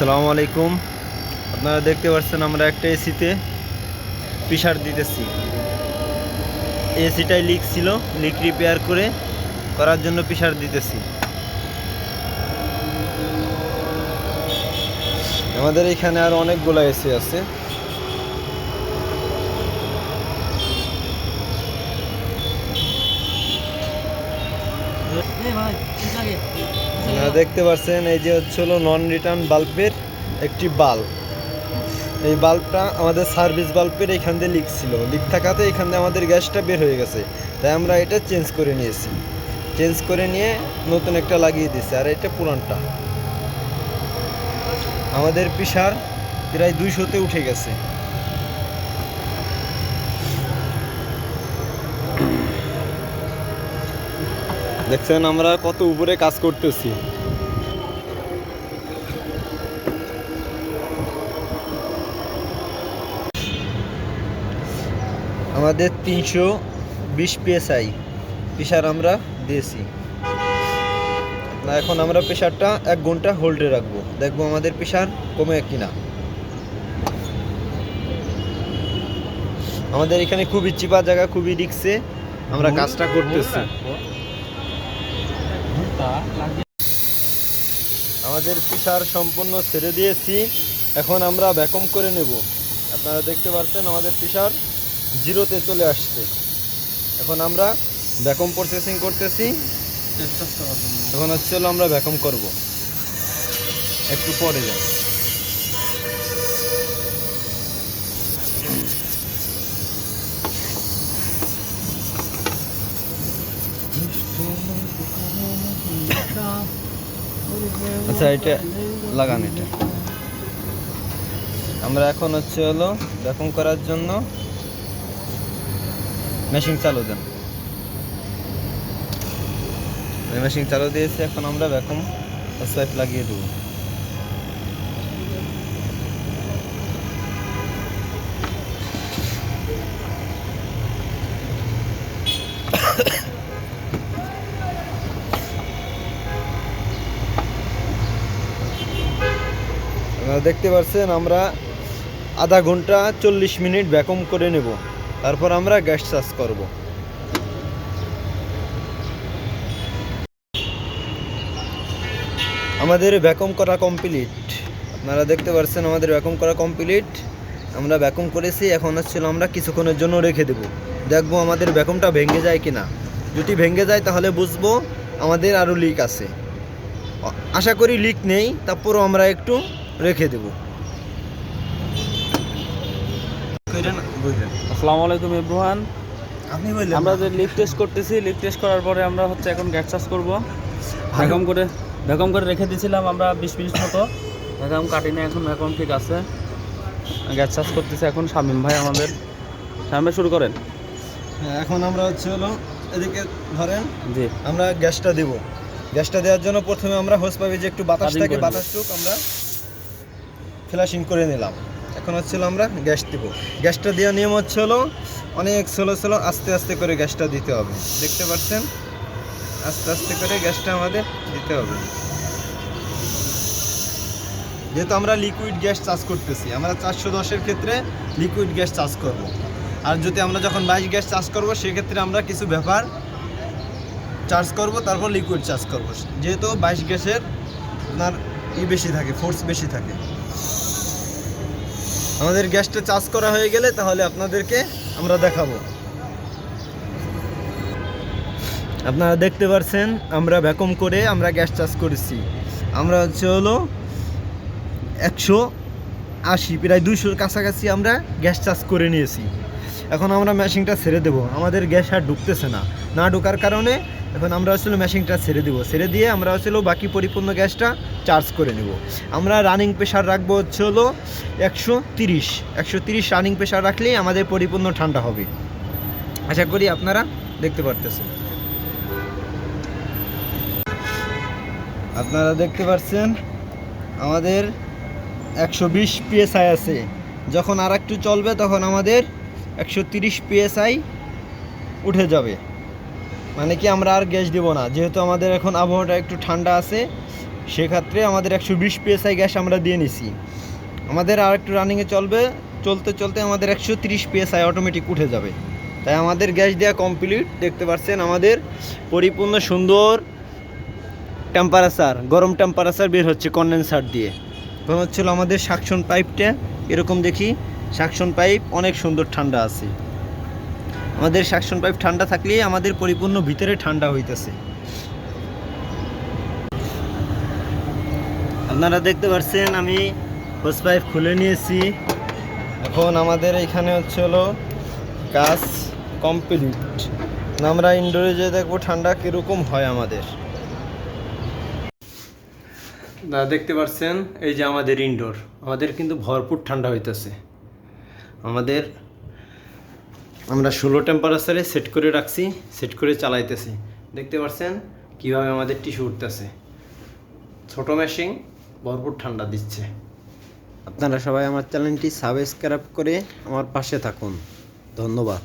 আসসালামু আলাইকুম। আপনারা দেখতে পাচ্ছেন আমরা একটা এসিতে প্রেশার দিতেছি। এসিটাই লিক ছিল লিক রিপেয়ার করে করার জন্য প্রেশার দিতেছি। আমাদের এখানে আর অনেকগুলো এসি আছে। আপনারা দেখতে পাচ্ছেন এই যে হচ্ছে হলো নন রিটার্ন বাল্বের একটি বাল্ব এই বাল্বটা আমাদের সার্ভিস বাল্বের এখান দিয়ে লিক ছিল। লিক থাকাতে এখান দিয়ে আমাদের গ্যাসটা বের হয়ে গেছে। তাই আমরা এটা চেঞ্জ করে নিয়েছি। চেঞ্জ করে নিয়ে নতুন একটা লাগিয়ে দিয়েছি। আর এটা পুরানটা। আমাদের প্রেশার প্রায় দুইশোতে উঠে গেছে। দেখছেন আমরা কত উপরে কাজ করতেছি। আমাদের তিনশো বিশ পিএসআই প্রেশার আমরা দিয়েছি। না এখন আমরা প্রেশারটা এক ঘণ্টা হোল্ডে রাখব। দেখব আমাদের প্রেশার কমে কিনা। আমাদের এখানে খুবই চিপা জায়গা খুবই রিক্সে আমরা কাজটা করতেছি। আমাদের প্রেশার সম্পূর্ণ ছেড়ে দিয়েছি। এখন আমরা ভ্যাকুম করে নেব। আপনারা দেখতে পাচ্ছেন আমাদের প্রেশার জিরোতে চলে আসছে। এখন আমরা ভ্যাকুম প্রসেসিং করতেছি। এখন হচ্ছে হলো আমরা ভ্যাকুম করব। একটু পরে যাই। আচ্ছা এটা লাগান এটা। আমরা এখন হচ্ছে হলো ভ্যাকুম করার জন্য মেশিন চালু দেন। মেশিন চালু দিয়েছে, এখন আমরা ভ্যাকুম সোয়াইপ লাগিয়ে দেবো। দেখতে পাচ্ছেন, আমরা আধা ঘণ্টা চল্লিশ মিনিট ভ্যাকুম করে নেব। তারপর আমরা গ্যাস চার্জ করব। আমাদের ভ্যাকুম করা কমপ্লিট আপনারা দেখতে পাচ্ছেন আমাদের ভ্যাকুম করা কমপ্লিট আমরা ভ্যাকুম করেছি, এখন হচ্ছিল আমরা কিছুক্ষণের জন্য রেখে দেব। দেখব আমাদের ভ্যাকুমটা ভেঙে যায় কিনা। যদি ভেঙে যায় তাহলে বুঝব আমাদের আরও লিক আছে। আশা করি লিক নেই, তারপরও আমরা একটু রেখে দেব। আসসালামু আলাইকুম ইব্রুহান আপনি বললেন আমরা যে লিফট টেস্ট করতেছি লিফট টেস্ট করার পরে আমরা হচ্ছে এখন গ্যাস চার্জ করব। ভ্যাকুম করে ভ্যাকুম করে রেখে দিয়েছিলাম আমরা বিশ মিনিট মতো। ভ্যাকুম কাটিনি এখন ভ্যাকুম ঠিক আছে। গ্যাস চার্জ করতেছি এখন শামিম ভাই আমাদের। শামিম শুরু করেন। হ্যাঁ, এখন আমরা হচ্ছে হলো এদিকে ধরেন জি। আমরা গ্যাসটা দেব। গ্যাসটা দেওয়ার জন্য প্রথমে আমরা হোস পাইপে যে একটু বাতাস থাকে বাতাসটুক আমরা ফ্লাশিং করে নিলাম। এখন হচ্ছে আমরা গ্যাস দিব। গ্যাসটা দেওয়ার নিয়ম হচ্ছে হলো অনেক স্লো স্লো আস্তে আস্তে করে গ্যাসটা দিতে হবে। দেখতে পাচ্ছেন? আস্তে আস্তে করে গ্যাসটা আমাদের দিতে হবে। যেহেতু আমরা লিকুইড গ্যাস চার্জ করতেছি, আমরা চারশো দশের ক্ষেত্রে লিকুইড গ্যাস চার্জ করব। আর যদি আমরা যখন বাইশ গ্যাস চার্জ করব, সেক্ষেত্রে আমরা কিছু ব্যাপার চার্জ করব, তারপর লিকুইড চার্জ করব। যেহেতু বাইশ গ্যাসের আপনার ই বেশি থাকে ফোর্স বেশি থাকে। আমাদের গ্যাসটা চার্জ করা হয়ে গেলে তাহলে আপনাদেরকে আমরা দেখাবো। আপনারা দেখতে পাচ্ছেন আমরা ভ্যাকুম করে আমরা গ্যাস চার্জ করেছি। আমরা হচ্ছে হলো একশো আশি, প্রায় দুশোর কাছাকাছি আমরা গ্যাস চার্জ করে নিয়েছি। এখন আমরা মেশিনটা ছেড়ে দেবো। আমাদের গ্যাস আর ঢুকতেছে না। না ঢোকার কারণে এখন আমরা আসলে মেশিনটা ছেড়ে দেবো। ছেড়ে দিয়ে আমরা আসলে বাকি পরিপূর্ণ গ্যাসটা চার্জ করে নেব। আমরা রানিং প্রেশার রাখব হচ্ছে হলো একশো তিরিশ। একশো তিরিশ রানিং প্রেশার রাখলেই আমাদের পরিপূর্ণ ঠান্ডা হবে। আশা করি আপনারা দেখতে পারতেছেন। আপনারা দেখতে পাচ্ছেন আমাদের একশো বিশ পিএসআই আছে। যখন আর একটু চলবে তখন আমাদের একশো তিরিশ পিএসআই উঠে যাবে। মানে কি আমরা আর গ্যাস দিব না। যেহেতু আমাদের এখন আবহাওয়াটা একটু ঠান্ডা আছে, সেক্ষেত্রে আমাদের একশো বিশ পিএসআই গ্যাস আমরা দিয়ে নিছি। আমাদের আর একটু রানিংয়ে চলবে, চলতে চলতে আমাদের একশো তিরিশ পিএসআই অটোমেটিক উঠে যাবে। তাই আমাদের গ্যাস দেওয়া কমপ্লিট দেখতে পাচ্ছেন আমাদের পরিপূর্ণ সুন্দর টেম্পারেচার গরম টেম্পারেচার বের হচ্ছে কন্ডেন্সার দিয়ে। এখন হচ্ছিল আমাদের সাকশন পাইপটা এরকম দেখি। সাকশন পাইপ অনেক সুন্দর ঠান্ডা আছে। আমাদের সাকশন পাইপ ঠান্ডা থাকলেই আমাদের পরিপূর্ণ ভিতরে ঠান্ডা হইতেছে। আপনারা দেখতে পাচ্ছেন আমি হোস পাইপ খুলে নিয়েছি। এখন আমাদের এখানে হচ্ছে হলো কাজ কমপ্লিট। আমরা ইনডোরে যেয়ে দেখব ঠান্ডা কীরকম হয় আমাদের। দেখতে পাচ্ছেন এই যে আমাদের ইনডোর আমাদের কিন্তু ভরপুর ঠান্ডা হইতেছে। আমাদের, আমরা ষোলো টেম্পারেচারে সেট করে রাখছি, সেট করে চালাইতেছি। দেখতে পাচ্ছেন কীভাবে আমাদের টিস্যু উঠতেছে। ছোটো মেশিন ভরপুর ঠান্ডা দিচ্ছে। আপনারা সবাই আমার চ্যানেলটি সাবস্ক্রাইব করে আমার পাশে থাকুন। ধন্যবাদ।